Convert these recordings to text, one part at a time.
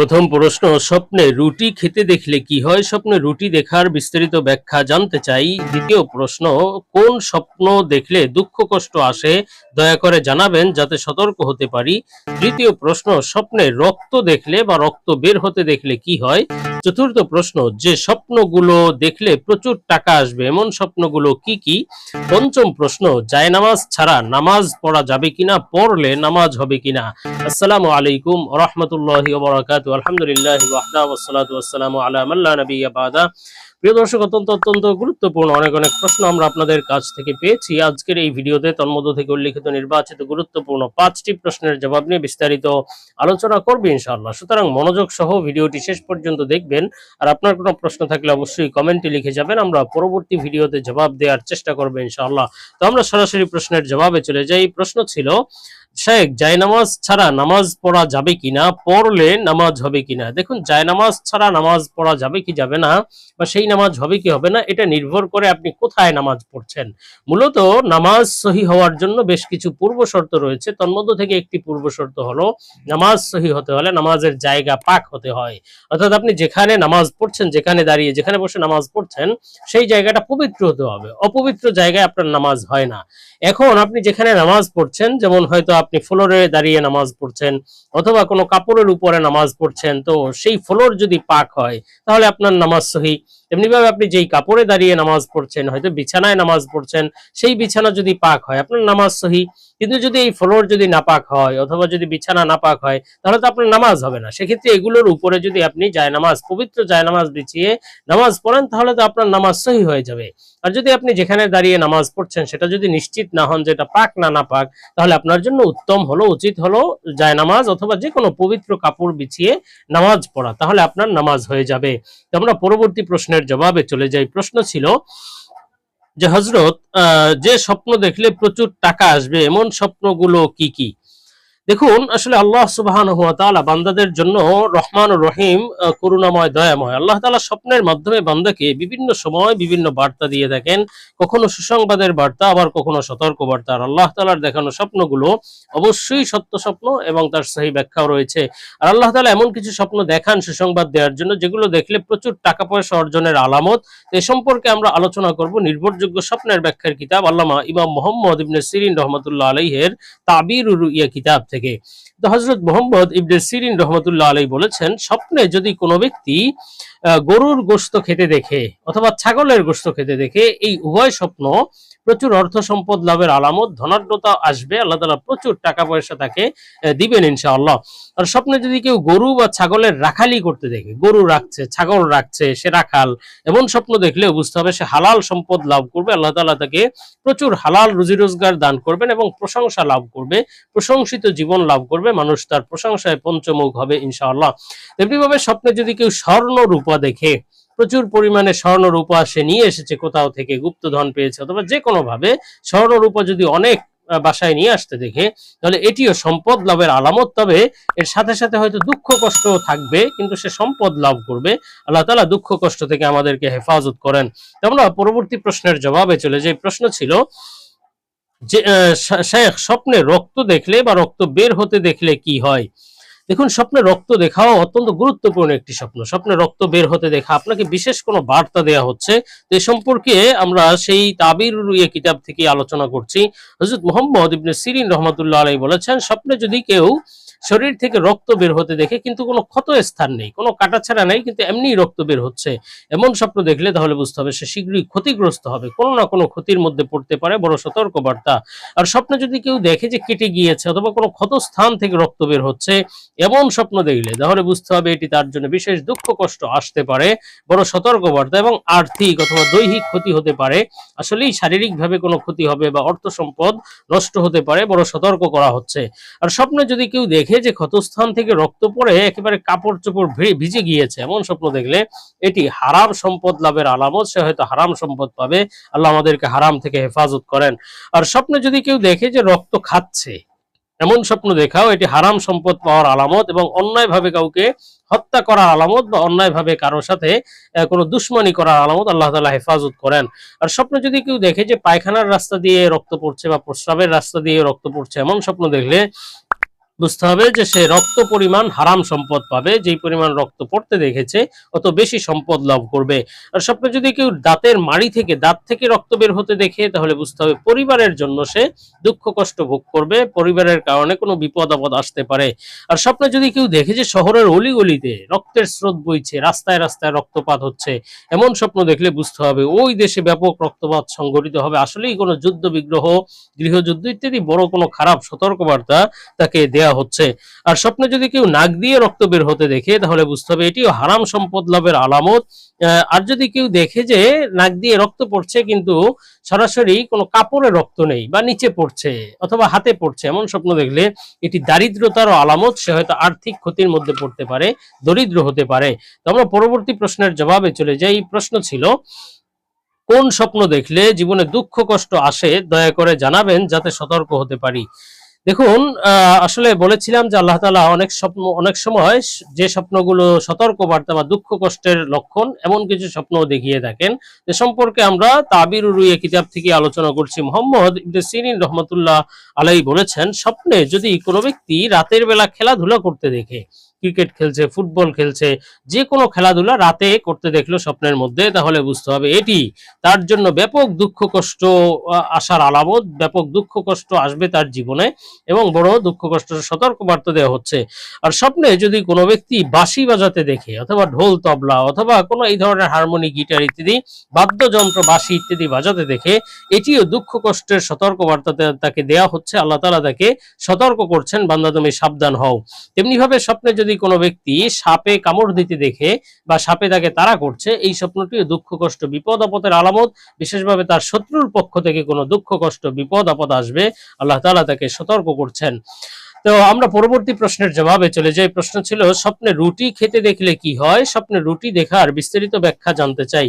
প্রথম প্রশ্ন, স্বপ্নে রুটি খেতে দেখলে কি হয়? স্বপ্নে রুটি দেখার বিস্তারিত ব্যাখ্যা জানতে চাই। দ্বিতীয় প্রশ্ন, কোন স্বপ্ন দেখলে দুঃখ কষ্ট আসে? দয়া করে জানাবেন যাতে সতর্ক হতে পারি। তৃতীয় প্রশ্ন, স্বপ্নে রক্ত দেখলে বা রক্ত বের হতে দেখলে কি হয়? চতুর্থ প্রশ্ন, যে স্বপ্নগুলো দেখলে প্রচুর টাকা আসবে, এমন স্বপ্নগুলো কি কি? পঞ্চম প্রশ্ন, জায়নামাজ ছাড়া নামাজ পড়া যাবে কিনা, পড়লে নামাজ হবে কিনা? আসসালামু আলাইকুম রহমতুল্লাহ ওবরাকাতু আলহামদুলিল্লাহ ওয়াহদা ওয়াসসালাতু ওয়াসসালামু আলা মান লা বাদা। প্রিয় দর্শক, অত্যন্ত অত্যন্ত গুরুত্বপূর্ণ অনেক অনেক প্রশ্ন আমরা আপনাদের কাছ থেকে পেয়েছি। আজকের এই ভিডিওতে তন্মধ্য থেকে উল্লিখিত নির্বাচিত গুরুত্বপূর্ণ পাঁচটি প্রশ্নের জবাব নিয়ে বিস্তারিত আলোচনা করবে ইনশাআল্লাহ। সুতরাং মনোযোগ সহ ভিডিওটি শেষ পর্যন্ত দেখবেন। আর আপনার কোনো প্রশ্ন থাকলে অবশ্যই কমেন্টে লিখে যাবেন। আমরা পরবর্তী ভিডিওতে জবাব দেওয়ার চেষ্টা করব ইনশাআল্লাহ। তো আমরা সরাসরি প্রশ্নের জবাবে চলে যাই। প্রশ্ন ছিল শেখ, জায়নামাজ ছাড়া নামাজ পড়া যাবে কিনা পড়লে নামাজ হবে কিনা দেখুন, জায়নামাজ ছাড়া নামাজ পড়া যাবে কি যাবে না বা সেই নামাজ হবে কি হবে না, এটা নির্ভর করে আপনি কোথায় নামাজ পড়ছেন। মূলত নামাজ সহি হওয়ার জন্য বেশ কিছু পূর্ব শর্ত রয়েছে। তন্মধ্য থেকে একটি পূর্ব শর্ত হলো, নামাজ সহি হতে হলে নামাজের জায়গা পাক হতে হয়। অর্থাৎ আপনি যেখানে নামাজ পড়ছেন, যেখানে দাঁড়িয়ে যেখানে বসে নামাজ পড়ছেন, সেই জায়গাটা পবিত্র হতে হবে। অপবিত্র জায়গায় আপনার নামাজ হয় না। এখন আপনি যেখানে নামাজ পড়ছেন, যেমন হয়তো আপনি ফ্লোরে দাঁড়িয়ে নামাজ পড়ছেন অথবা কোনো কাপড়ের উপরে নামাজ পড়ছেন, তো সেই ফ্লোর যদি পাক হয়, তাহলে আপনার নামাজ সহি। তেমনিভাবে আপনি যেই কাপড়ে দাঁড়িয়ে নামাজ পড়ছেন, হয়তো বিছানায় নামাজ পড়ছেন, সেই বিছানা যদি পাক হয়, আপনার নামাজ সহি, কিন্তু যদি এই ফ্লোর যদি নাপাক হয়, অথবা যদি বিছানা নাপাক হয়, তাহলে তো আপনার নামাজ হবে না। সেক্ষেত্রে এগুলোর উপরে যদি আপনি জায়নামাজ, পবিত্র জায়নামাজ বিছিয়ে নামাজ পড়েন, তাহলে তো আপনার নামাজ সহি হয়ে যাবে। আর যদি আপনি যেখানে দাঁড়িয়ে নামাজ পড়ছেন, সেটা যদি নিশ্চিত না হন যেটা পাক না না পাক তাহলে আপনার জন্য উত্তম হলো, উচিত হলো জায়নামাজ অথবা যে কোনো পবিত্র কাপড় বিছিয়ে নামাজ পড়া, তাহলে আপনার নামাজ হয়ে যাবে। তো আমরা পরবর্তী প্রশ্নের জবাবে চলে যাই প্রশ্ন ছিল যে হজরত যে স্বপ্ন দেখলে প্রচুর টাকা আসবে, এমন স্বপ্নগুলো কি কি? দেখুন, আসলে আল্লাহ সুবাহান হুয়া তাআলা বান্দাদের জন্য রহমান রহিম করুণাময়, দয়াময়। আল্লাহ তাআলা স্বপ্নের মাধ্যমে বান্দাকে বিভিন্ন সময় বিভিন্ন বার্তা দিয়ে থাকেন। কখনো সুসংবাদের বার্তা, আবার কখনো সতর্ক বার্তা আর আল্লাহ তাআলার দেখানো স্বপ্নগুলো অবশ্যই সত্য স্বপ্ন এবং তার সহি ব্যাখ্যাও রয়েছে। আর আল্লাহ তালা এমন কিছু স্বপ্ন দেখান সুসংবাদ দেওয়ার জন্য, যেগুলো দেখলে প্রচুর টাকা পয়সা অর্জনের আলামত। এ সম্পর্কে আমরা আলোচনা করব নির্ভরযোগ্য স্বপ্নের ব্যাখ্যার কিতাব, আল্লামা ইমাম মোহাম্মদ ইবনে সিরিন রহমতুল্লাহ আলাইহের তাবির ইয়া কিতাব থেকে। তো হজরত মোহাম্মদ ইবনে সিরিন রহমতুল্লাহ আলাই বলেছেন, স্বপ্নে যদি কোনো ব্যক্তি গরুর গোস্ত খেতে দেখে অথবা ছাগলের গোস্ত খেতে দেখে, এই উভয় স্বপ্ন প্রচুর অর্থ সম্পদ লাভের আলামত, ধনাঢ্যতা আসবে, আল্লাহ তালা প্রচুর টাকা পয়সা তাকে দিবেন ইনশাআল্লাহ। আর স্বপ্নে যদি কেউ গরু বা ছাগলের রাখালি করতে দেখে, গরু রাখছে, ছাগল রাখছে, সে রাখাল, এমন স্বপ্ন দেখলে বুঝতে হবে সে হালাল সম্পদ লাভ করবে, আল্লাহ তালা তাকে প্রচুর হালাল রুজি রোজগার দান করবেন এবং প্রশংসা লাভ করবে, প্রশংসিত জীবন লাভ করবে, মানুষ তার প্রশংসায় পঞ্চমুখ হবে ইনশাআল্লাহ। তেমনিভাবে স্বপ্নে যদি কেউ স্বর্ণ রূপা দেখে প্রচুর পরিমাণে স্বর্ণ রূপা সে নিয়ে এসেছে, কোথাও থেকে গুপ্তধন পেয়েছে অথবা যে কোনো ভাবে স্বর্ণ রূপা যদি অনেক বাসায় নিয়ে আসতে দেখে, তাহলে এটিও সম্পদ লাভের আলামত। তবে এর সাথে সাথে হয়তো দুঃখ কষ্ট থাকবে, কিন্তু সে সম্পদ লাভ করবে। আল্লাহ তালা দুঃখ কষ্ট থেকে আমাদেরকে হেফাজত করেন। আমরা পরবর্তী প্রশ্নের জবাবে চলে যে প্রশ্ন ছিল যে শেখ স্বপ্নে রক্ত দেখলে বা রক্ত বের হতে দেখলে কি হয়? দেখুন, স্বপ্নে রক্ত দেখাও অত্যন্ত গুরুত্বপূর্ণ একটি স্বপ্ন। স্বপ্নে রক্ত বের হতে দেখা, আপনাকে বিশেষ কোনো বার্তা দেয়া হচ্ছে এ সম্পর্কে আমরা সেই তাবির রুইয়ে কিতাব থেকে আলোচনা করছি। হজরত মোহাম্মদ ইবনে সিরিন রহমতুল্লাহ আলাই বলেছেন, স্বপ্নে যদি কেউ শরীর থেকে রক্ত বের হতে দেখে কিন্তু কোনো ক্ষত স্থান নেই, কোনো কাটাছাড়া নেই, কিন্তু এমনিই রক্ত বের হচ্ছে। এমন স্বপ্ন দেখলে তাহলে বুঝতে হবে সে শীঘ্রই ক্ষতিগ্রস্ত হবে, কোনো না কোনো ক্ষতির মধ্যে পড়তে পারে, বড় সতর্ক বার্তা আর স্বপ্নে যদি কেউ দেখে যে কেটে গিয়েছে অথবা কোনো ক্ষত স্থান থেকে রক্ত বের হচ্ছে, এমন স্বপ্ন দেখলে তাহলে বুঝতে হবে এটি তার জন্য বিশেষ দুঃখ কষ্ট আসতে পারে, বড় সতর্ক বার্তা এবং আর্থিক অথবা দৈহিক ক্ষতি হতে পারে। আসলেই শারীরিকভাবে কোনো ক্ষতি হবে বা অর্থ সম্পদ নষ্ট হতে পারে, বড় সতর্ক করা হচ্ছে। আর স্বপ্নে যদি কেউ দেখে যে ক্ষতস্থান থেকে রক্ত পড়ে একেবারে কাপড় চোপড় ভিজে গিয়েছে, এমন স্বপ্ন দেখলে এটি হারাম সম্পদ লাভের আলামত, সে হয়তো হারাম সম্পদ পাবে। আল্লাহ আমাদেরকে হারাম থেকে হেফাজত করেন। আর স্বপ্নে যদি কেউ দেখে যে রক্ত খাচ্ছে, এমন স্বপ্ন দেখাও, এটি হারাম সম্পদ পাওয়ার আলামত এবং অন্যায়ভাবে কাউকে হত্যা করার আলামত বা অন্যায়ভাবে কারোর সাথে কোনো দুশ্মনী করার আলামত আল্লাহ তালা হেফাজত করেন। আর স্বপ্ন যদি কেউ দেখে যে পায়খানার রাস্তা দিয়ে রক্ত পড়ছে বা প্রস্রাবের রাস্তা দিয়ে রক্ত পড়ছে, এমন স্বপ্ন দেখলে বুঝতে হবে যে সে রক্ত পরিমাণ হারাম সম্পদ পাবে, যেই পরিমাণ রক্ত পড়তে দেখেছে, অত বেশি সম্পদ লাভ করবে। আর স্বপ্নে যদি কেউ দাঁতের মাড়ি থেকে দাঁত থেকে রক্ত বের হতে দেখে, তাহলে বুঝতে হবে পরিবারের জন্য সে দুঃখ কষ্ট ভোগ করবে, পরিবারের কারণে কোনো বিপদ আপদ আসতে পারে। আর স্বপ্নে যদি কেউ দেখে যে শহরের অলিগলিতে রক্তের স্রোত বইছে, রাস্তায় রাস্তায় রক্তপাত হচ্ছে, এমন স্বপ্ন দেখলে বুঝতে হবে ওই দেশে ব্যাপক রক্তপাত সংঘটিত হবে। আসলেই কোনো যুদ্ধ বিগ্রহ গৃহযুদ্ধ ইত্যাদি বড় কোনো খারাপ সতর্কবার্তা তাকে দেয়া হচ্ছে। আর স্বপ্নে যদি কেউ নাক দিয়ে রক্ত বের হতে দেখে, তাহলে বুঝতে হবে এটিও হারাম সম্পদ লাভের আলামত। আর যদি কেউ দেখে যে নাক দিয়ে রক্ত পড়ছে, কিন্তু সরাসরি কোনো কাপড়ে রক্ত নেই বা নিচে পড়ছে অথবা হাতে পড়ছে, এমন স্বপ্ন দেখলে এটি দারিদ্রতারও আলামত, সে হয়তো আর্থিক ক্ষতির মধ্যে পড়তে পারে, দরিদ্র হতে পারে। তো আমরা পরবর্তী প্রশ্নের জবাবে চলে যাই। প্রশ্ন ছিল, কোন স্বপ্ন দেখলে জীবনে দুঃখ কষ্ট আসে, দয়া করে জানাবেন যাতে সতর্ক হতে পারি। দেখুন আসলে বলেছিলাম যে আল্লাহ তালা অনেক স্বপ্ন, অনেক সময় যে স্বপ্নগুলো সতর্ক বার্তা বা দুঃখ কষ্টের লক্ষণ এমন কিছু স্বপ্ন দেখিয়ে থাকেন। যে সম্পর্কে আমরা তাবির রুইয়ে কিতাব থেকে আলোচনা করছি। মোহাম্মদ ইবনে সিরিন রহমতুল্লাহ আলাই বলেছেন, স্বপ্নে যদি কোনো ব্যক্তি রাতের বেলা খেলাধুলা করতে দেখে ক্রিকেট খেলছে, ফুটবল খেলছে, যে কোনো খেলাধুলা রাতে করতে দেখল স্বপ্নের মধ্যে, তাহলে বুঝতে হবে এটি তার জন্য ব্যাপক দুঃখ কষ্ট আসার আলামত, ব্যাপক দুঃখ কষ্ট আসবে তার জীবনে এবং বড় দুঃখ কষ্ট সতর্ক বার্তা দেওয়া হচ্ছে। আর স্বপ্নে যদি কোনো ব্যক্তি বাঁশি বাজাতে দেখে অথবা ঢোল তবলা অথবা কোনো এই ধরনের হারমোনি, গিটার ইত্যাদি, বাদ্যযন্ত্র, বাঁশি ইত্যাদি বাজাতে দেখে, এটিও দুঃখ কষ্টের সতর্ক বার্তা তাকে দেয়া হচ্ছে, আল্লাহ তালা তাকে সতর্ক করছেন বান্দা তুমি সাবধান হও। তেমনি ভাবে স্বপ্নে যদি কোনো ব্যক্তি সাপে কামড় দিতে দেখে বা সাপে তাকে তাড়া করছে, এই স্বপ্নটিও দুঃখ, কষ্ট, বিপদ, আপদের আলামত, বিশেষভাবে তার শত্রুর পক্ষ থেকে কোনো দুঃখ, কষ্ট, বিপদ, আপদ আসবে, আল্লাহ তালা তাকে সতর্ক করছেন। তো আমরা পরবর্তী প্রশ্নের জবাবে চলে যাই। প্রশ্ন ছিল, স্বপ্নে রুটি খেতে দেখলে কি হয়? স্বপ্নে রুটি দেখার বিস্তারিত ব্যাখ্যা জানতে চাই।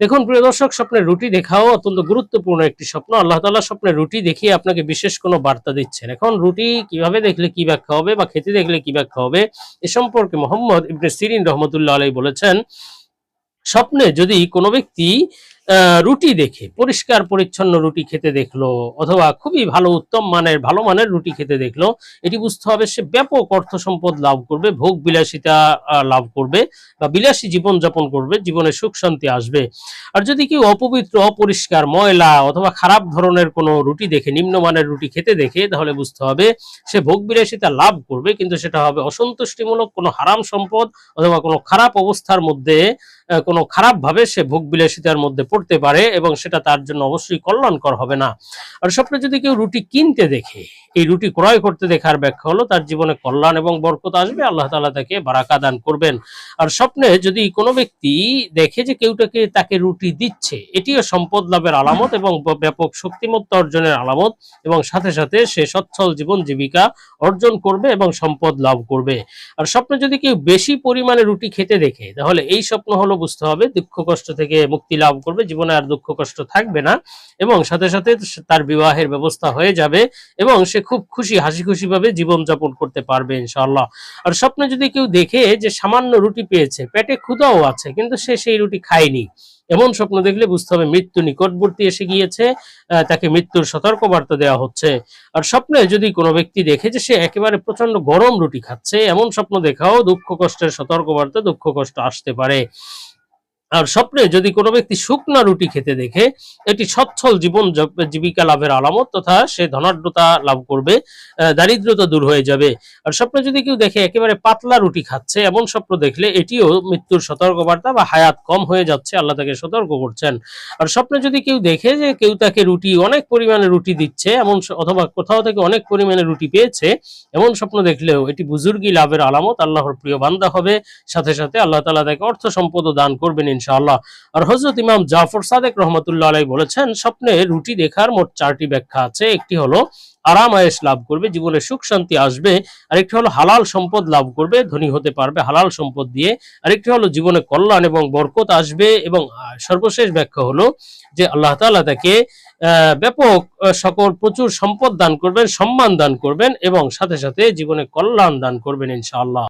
দেখুন, প্রিয় দর্শক, স্বপ্নের রুটি দেখাও অত্যন্ত গুরুত্বপূর্ণ একটি স্বপ্ন। আল্লাহ তাআলা স্বপ্নের রুটি দেখিয়ে আপনাকে বিশেষ কোনো বার্তা দিচ্ছেন। এখন রুটি কীভাবে দেখলে কি ব্যাখ্যা হবে বা খেতে দেখলে কি ব্যাখ্যা হবে, এ সম্পর্কে মোহাম্মদ ইবনে সিরিন রহমতুল্লাহ আলাই বলেছেন, স্বপ্নে যদি কোনো ব্যক্তি রুটি দেখে, পরিষ্কার পরিচ্ছন্ন রুটি খেতে দেখল, অথবা খুবই ভালো, উত্তম মানের, ভালো মানের রুটি খেতে দেখল, এটি বুঝতে হবে সে ব্যাপক অর্থ সম্পদ লাভ করবে, ভোগ বিলাসিতা লাভ করবে, বা বিলাসী জীবন যাপন করবে, জীবনে সুখ শান্তি আসবে। আর যদি কেউ অপবিত্র, অপরিষ্কার, ময়লা, অথবা খারাপ ধরনের কোনো রুটি দেখে, নিম্নমানের রুটি খেতে দেখে, তাহলে বুঝতে হবে সে ভোগ বিলাসিতা লাভ করবে, কিন্তু সেটা হবে অসন্তুষ্টিমূলক, কোনো হারাম সম্পদ, অথবা কোনো খারাপ অবস্থার মধ্যে কোনো খারাপ ভাবে সে ভোগ বিলাসিতার মধ্যে পড়তে পারে এবং সেটা তার জন্য অবশ্যই কল্যাণকর হবে না। আর স্বপ্নে যদি কেউ রুটি কিনতে দেখে, এই রুটি ক্রয় করতে দেখার ব্যাখ্যা হলো তার জীবনে কল্যাণ এবং বরকত আসবে, আল্লাহ তাআলা তাকে বারাকা দান করবেন। আর স্বপ্নে যদি কোনো ব্যক্তি দেখে যে কেউটাকে তাকে রুটি দিচ্ছে, এটিও সম্পদ লাভের আলামত এবং ব্যাপক শক্তিমত্তা অর্জনের আলামত এবং সাথে সাথে সে সচ্ছল জীবন জীবিকা অর্জন করবে এবং সম্পদ লাভ করবে। আর স্বপ্নে যদি কেউ বেশি পরিমাণে রুটি খেতে দেখে, তাহলে এই স্বপ্ন হলো বুঝতে হবে, দুঃখ কষ্ট থেকে মুক্তি লাভ করবে জীবনে আর দুঃখ কষ্ট থাকবে না এবং সাথে সাথে তার বিবাহের ব্যবস্থা হয়ে যাবে এবং সে খুব খুশি, হাসি খুশি ভাবে জীবন করতে পারবে ইনশাআল্লাহ। আর স্বপ্নে যদি কেউ দেখে যে সামান্য রুটি পেয়েছে, পেটে ক্ষুধাও আছে, কিন্তু সে সেই রুটি খায়নি, এমন স্বপ্ন দেখলে বুঝতে হবে মৃত্যু নিকটবর্তী এসে গিয়েছে তাকে মৃত্যুর সতর্ক বার্তা দেওয়া হচ্ছে। আর স্বপ্নে যদি কোনো ব্যক্তি দেখে যে সে একেবারে প্রচণ্ড গরম রুটি খাচ্ছে, এমন স্বপ্ন দেখাও দুঃখ কষ্টের সতর্ক বার্তা দুঃখ কষ্ট আসতে পারে। আর স্বপ্নে যদি কোনো ব্যক্তি শুকনা রুটি খেতে দেখে, এটি সচ্ছল জীবন জীবিকা লাভের আলামত তথা সে ধনাঢ্যতা লাভ করবে দারিদ্রতা দূর হয়ে যাবে। আর স্বপ্নে যদি কেউ দেখে একেবারে পাতলা রুটি খাচ্ছে, এমন স্বপ্ন দেখলে এটিও মৃত্যুর সতর্কবার্তা বা হায়াত কম হয়ে যাচ্ছে, আল্লাহ তাকে সতর্ক করছেন। আর স্বপ্নে যদি কেউ দেখে যে কেউ তাকে রুটি, অনেক পরিমাণে রুটি দিচ্ছে, এমন অথবা কোথাও থেকে অনেক পরিমাণে রুটি পেয়েছে, এমন স্বপ্ন দেখলেও এটি বুজুর্গি লাভের আলামত, আল্লাহর প্রিয় বান্দা হবে। সাথে সাথে আল্লাহ তালা তাকে অর্থ সম্পদও দান করবেন ইনশাআল্লাহ। আর হজরত ইমাম জাফর সাদেক রহমতুল্লাহ আলাই বলেছেন, স্বপ্নে রুটি দেখার মোট চারটি ব্যাখ্যা আছে। একটি হলো, আরাম আয়েস লাভ করবে, জীবনে সুখ শান্তি আসবে। আরেকটি হলো, হালাল সম্পদ লাভ করবে, ধনী হতে পারবে, হালাল সম্পদ দিয়ে। আরেকটি হলো, জীবনে কল্যাণ এবং বরকত আসবে এবং সর্বশেষ ব্যাখ্যা হলো যে আল্লাহ তাআলা তাকে ব্যাপক সকল প্রচুর সম্পদ দান করবেন, সম্মান দান করবেন এবং সাথে সাথে জীবনে কল্যাণ দান করবেন ইনশাআল্লাহ।